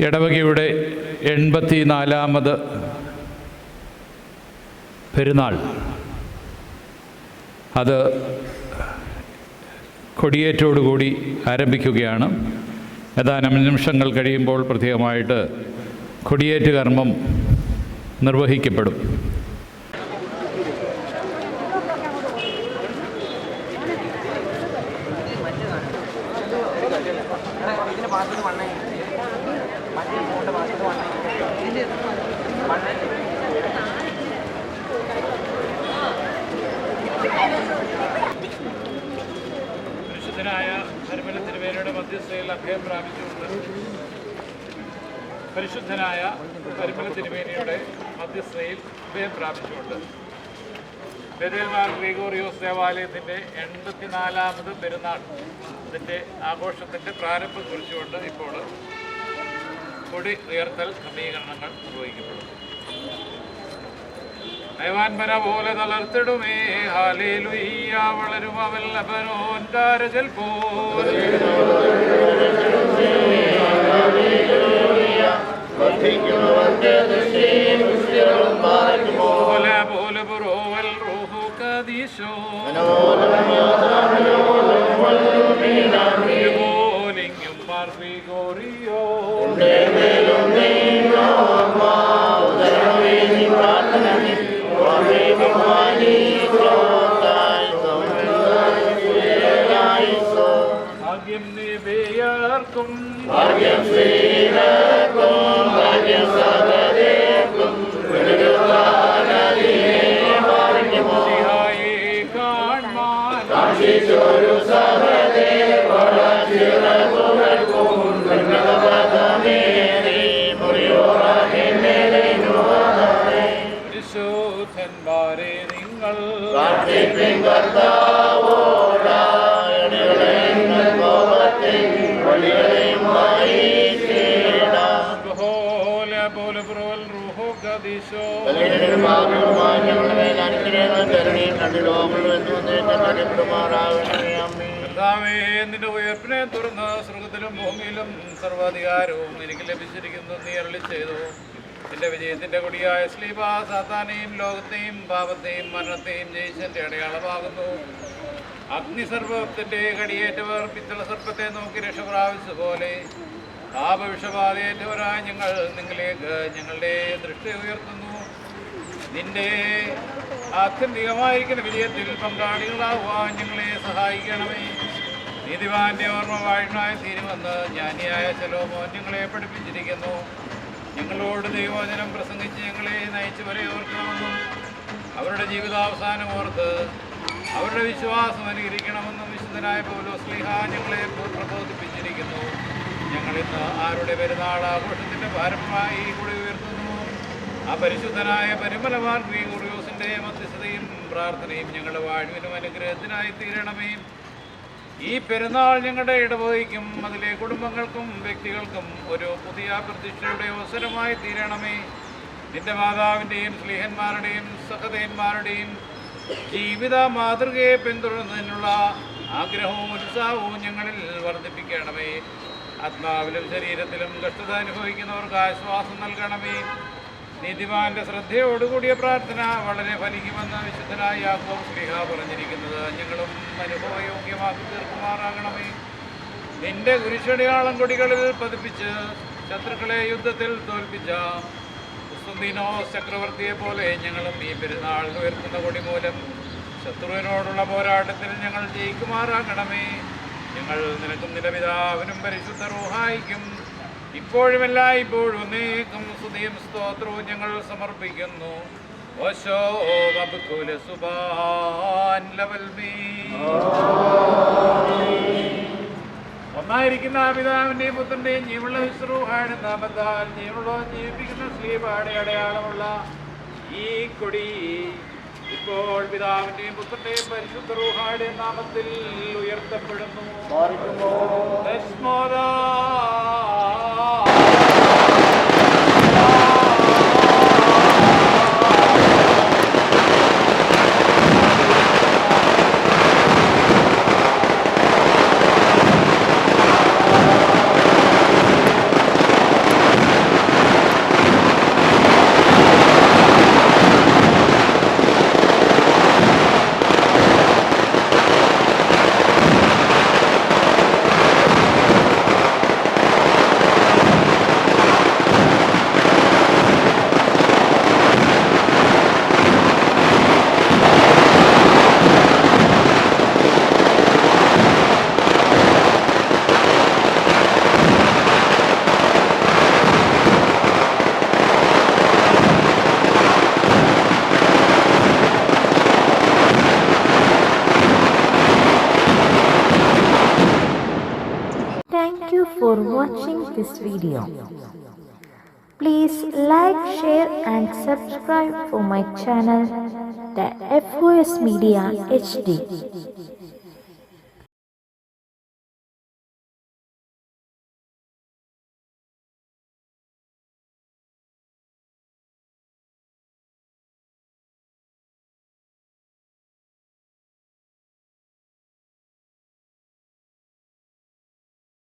ഇടവകയുടെ എൺപത്തി നാലാമത് പെരുന്നാൾ. അത് കൊടിയേറ്റോടുകൂടി ആരംഭിക്കുകയാണ്. ഏതാനും നിമിഷങ്ങൾ കഴിയുമ്പോൾ പ്രത്യേകമായിട്ട് കൊടിയേറ്റ് കർമ്മം നിർവഹിക്കപ്പെടും. പരിശുദ്ധനായ തിരുവേനയുടെ മധ്യസ്ഥയിൽ അഭയം പ്രാപിച്ചുകൊണ്ട് പരിശുദ്ധനായ പരിമല തിരുമേനിയുടെ മധ്യസ്ഥയിൽ അഭയം പ്രാപിച്ചുകൊണ്ട്. ബദേൽമാർ ഗ്രിഗോറിയോസ് ദേവാലയത്തിന്റെ എൺപത്തിനാലാമത് പെരുന്നാൾ അതിന്റെ ആഘോഷത്തിന്റെ പ്രാരംഭം കുറിച്ചുകൊണ്ട് ഇപ്പോൾ കൊടി ഉയർത്തൽ ക്രമീകരണങ്ങൾ നിർവഹിക്കപ്പെടുന്നു. നയവാൻപന പോലെ തളർത്തിടുമേ ഹാലേലുയ്യ വളരും അവൽ അപരോൻ കാരജൽ പോൽ പോലെ പോലെ നിന്റെ ഉയർപ്പിനെ തുറന്ന് സ്വർഗത്തിലും ഭൂമിയിലും സർവാധികാരവും എനിക്ക് ലഭിച്ചിരിക്കുന്നു. നീ അരളി ചെയ്തു. നിന്റെ വിജയത്തിന്റെ കൊടിയായ സ്ലീബ സാത്താനെയും ലോകത്തെയും പാപത്തെയും മരണത്തെയും ജയിച്ചെന്റെ അടയാളമാകുന്നു. അഗ്നിസർപ്പത്തിന്റെ കടിയേറ്റവർ പിത്തള സർപ്പത്തെ നോക്കി രക്ഷ പ്രാപിച്ചതുപോലെ പാപവിഷബാധയേറ്റവരായ ഞങ്ങൾ നിങ്ങളിലേക്ക് ഞങ്ങളുടെ ദൃഷ്ടി ഉയർത്തുന്നു. നിന്റെ ആത്യന്തികമായിരിക്കുന്ന വിജയത്തിൽ പങ്കാളികളാവുക ഞങ്ങളെ സഹായിക്കണമേ. നീതിവാന്റെ ഓർമ്മ വാഴ്നായി തീരുമെന്ന് ജ്ഞാനിയായ ചലോമോൻ ഞങ്ങളെ പഠിപ്പിച്ചിരിക്കുന്നു. ഞങ്ങളോട് ദൈവവചനം പ്രസംഗിച്ച് ഞങ്ങളെ നയിച്ചു വരെ ഓർക്കണമെന്നും അവരുടെ ജീവിതാവസാനം ഓർത്ത് അവരുടെ വിശ്വാസം അനുകരിക്കണമെന്നും വിശുദ്ധനായ പൗലോസ്ലിഹ ഞങ്ങളെ പ്രബോധിപ്പിച്ചിരിക്കുന്നു. ഞങ്ങളിന്ന് ആരുടെ പെരുന്നാൾ ആഘോഷത്തിന്റെ ഭാരമായി കൂടി ഉയർത്തുന്നു? ആ പരിശുദ്ധനായ പരിമലമാർ ഗ്രീഗോറിയോസിന്റെ മധ്യസ്ഥതയും പ്രാർത്ഥനയും ഞങ്ങളുടെ വാഴ്വിനും അനുഗ്രഹത്തിനായി തീരണമേ. ഈ പെരുന്നാൾ ഞങ്ങളുടെ ഇടവകയ്ക്കും അതിലെ കുടുംബങ്ങൾക്കും വ്യക്തികൾക്കും ഒരു പുതിയ പ്രതിഷ്ഠയുടെ അവസരമായി തീരണമേ. നിന്റെ മാതാവിന്റെയും സ്നേഹന്മാരുടെയും സഹതയന്മാരുടെയും ജീവിത മാതൃകയെ പിന്തുടരുന്നതിനുള്ള ആഗ്രഹവും ഉത്സാഹവും ഞങ്ങളിൽ വർദ്ധിപ്പിക്കണമേ. ആത്മാവിലും ശരീരത്തിലും കഷ്ടത അനുഭവിക്കുന്നവർക്ക് ആശ്വാസം നൽകണമേ. നീതിമാന്റെ ശ്രദ്ധയോടുകൂടിയ പ്രാർത്ഥന വളരെ ഫലിക്കുമെന്ന് വിശുദ്ധനായ യാക്കോബ് സ്ലിഹ പറഞ്ഞിരിക്കുന്നത്. ഞങ്ങളും അനുഭവയോഗ്യമാക്കി തീർക്കുമാറാകണമേ. നിന്റെ കുരിശടിയാളം കൊടികളിൽ പതിപ്പിച്ച് ശത്രുക്കളെ യുദ്ധത്തിൽ തോൽപ്പിച്ച കുസ്തുന്തീനോസ് ചക്രവർത്തിയെ പോലെ ഞങ്ങളും ഈ പെരുന്നാൾ ഉയർത്തുന്ന കൊടി മൂലം ശത്രുവിനോടുള്ള പോരാട്ടത്തിൽ ഞങ്ങൾ ജയിക്കുമാറാകണമേ. ഞങ്ങൾ നിനക്കും നിന്റെ പിതാവിനും പരിശുദ്ധ റൂഹായിക്കും ഇപ്പോഴുമല്ല ഇപ്പോഴും നീക്കും സ്തുതിയും സ്തോത്രവും ഞങ്ങൾ സമർപ്പിക്കുന്നു. ഓശോ വബുക്കുല സുബാൻ ലവൽ. ഒന്നായിരിക്കുന്ന അമിതാവിന്റെയും പുത്രന്റെയും ജീവുള്ള വിശ്രൂഹാണ് നാമത്താൽ ജീവുള്ള ജീവിപ്പിക്കുന്ന സ്ലീപാടെ അടയാളമുള്ള ഈ കൊടി. ഇപ്പോൾ പിതാവിന്റെയും പുത്രന്റെയും പരിശുദ്ധ റൂഹാടെ നാമത്തിൽ ഉയർത്തപ്പെടുന്നു. Thank you for watching this video. Please like, share and subscribe for my channel, the FOS Media HD.